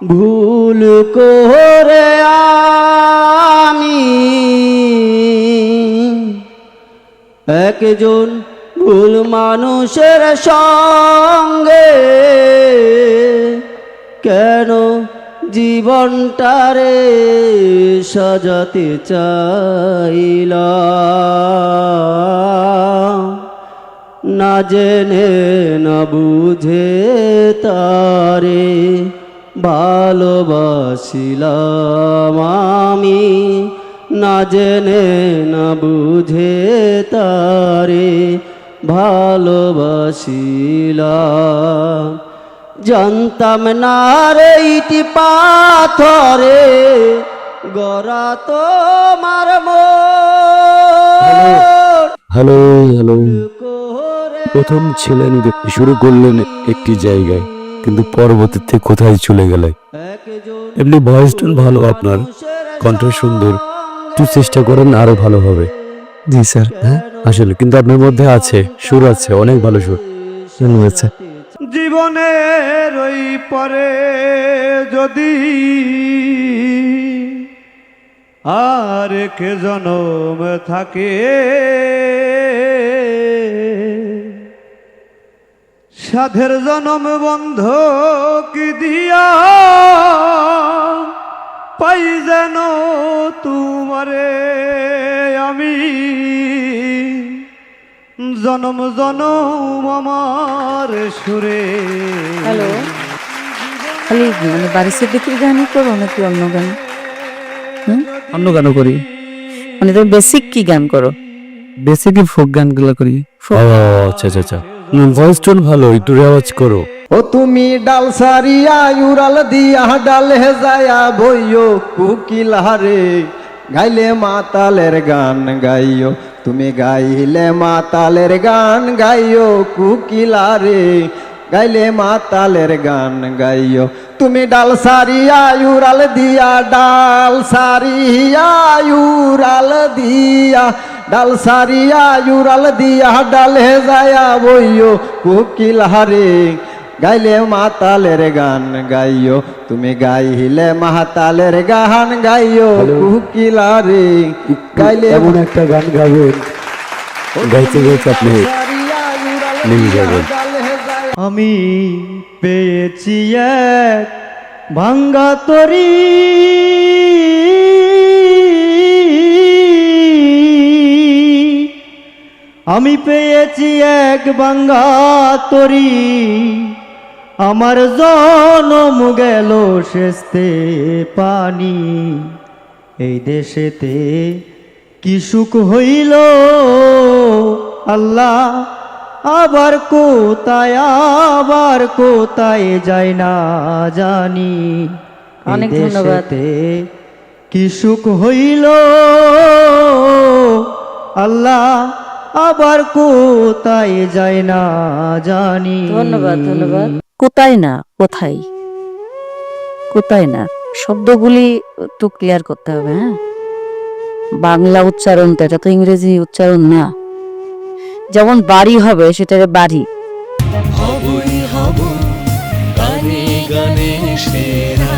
ভুল করে আমি একজন ভুল মানুষের সঙ্গে কেন জীবনটারে সাজাতে চাইলাম না জেনে, না বুঝে তারে ভালোবাসিলাম আমি। না জেনে না বুঝে তারে ভালোবাসিলাম। জানতাম না রে ইটি পাথরে গড়া তোমার হ্যালো হ্যালো প্রথম ছিলেন শুরু করলেন একটি জায়গায়। কিন্তু পরবর্তীতে কোথায় চলে গেলে? এমনি ভয়েস টোন ভালো আপনার কণ্ঠ সুন্দর একটু চেষ্টা করেন আরও ভালো হবে। জি স্যার। হ্যাঁ আসলে কিন্তু আপনার মধ্যে আছে সুর আছে অনেক ভালো সুর। হয়েছে জীবনের ওই পরে যদি আর কে জনম থাকে সাধের জনম বন্ধ কি দিয়া? পাই যেন তোমারে আমি। জনম জনম আমার সুরে। হ্যালো। খালি মানে বাড়ি সিদ্দিকির গানই করো নাকি অন্য গান? হুম? অন্য গান করি। মানে তুমি বেসিক কি গান করো? বেসিকই ফোক গানগুলো করি। ও আচ্ছা আচ্ছা আচ্ছা। ভয়েস টোন ভালো, একটু রেওয়াজ করো। ও তুমি ডাল সারিয়া, উড়াল দিয়া, ডাল যায়া বইও কুকিল হারে। গাইলে মাতালের গান গাইও তুমি গাইলে মাতালের গান গাইও কুকিলারে গাইলে মাতালের গান গাইও তুমি ডাল সারিয়া, উড়াল দিয়া, ডাল সারিয়া, উড়াল দিয়া। ডাল সারিয়া উড়াল দিয়া ডাল যায়া বইও কুকিল হারে। গাইলে মাতালের গান গাইও তুমি গাইলে মাতালের গান গাইও কুকিলারে গাইলে এমন একটা গান গাবেন গাইতে গাইতে আপনি নেমে যাবেন। আমি পেয়েছি এক ভাঙ্গা তরি। আমি পেয়েছি এক বাঙ্গা তরি। আমার জনম গেল শেষতে পানি। এই দেশেতে কি সুখ হইল? আল্লাহ আবার কোথায় আবার কোথায় যায় না জানি। অনেক ধন্যবাদ। কি সুখ হইল? আল্লাহ আবার কোথায় যাই না জানি। ধন্যবাদ ধন্যবাদ। কোথায় না কোথায়? কোথায় না? শব্দগুলি একটু ক্লিয়ার করতে হবে হ্যাঁ? বাংলা উচ্চারণটা এটা তো ইংরেজি উচ্চারণ না। যেমন বাড়ি হবে সেটা বাড়ি। হব গানে গানে সেরা।